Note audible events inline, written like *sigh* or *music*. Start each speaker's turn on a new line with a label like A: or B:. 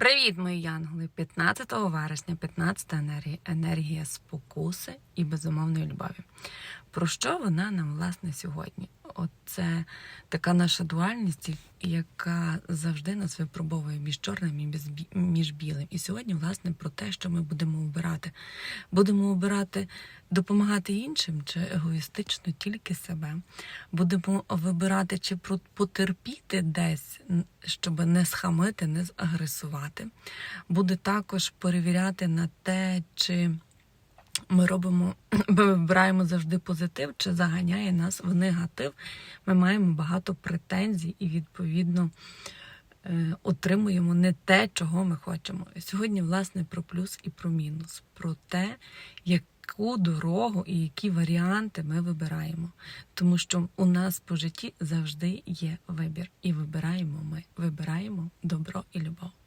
A: Привіт, мої янголи! 15 вересня, 15 енергія, енергія спокуси і безумовної любові. Про що вона нам власне сьогодні? Оце така наша дуальність, яка завжди нас випробовує між чорним і між білим. І сьогодні, власне, про те, що ми будемо обирати. Будемо обирати допомагати іншим чи егоїстично тільки себе. Будемо вибирати, чи потерпіти десь, щоб не схамити, не загресувати. Буде також перевіряти на те, чи ми робимо, *clears throat* ми вибираємо завжди позитив, чи заганяє нас в негатив. Ми маємо багато претензій і, відповідно, е, отримуємо не те, чого ми хочемо. Сьогодні, власне, про плюс і про мінус, про те, яку дорогу і які варіанти ми вибираємо. Тому що у нас по житті завжди є вибір, і вибираємо ми. Вибираємо добро і любов.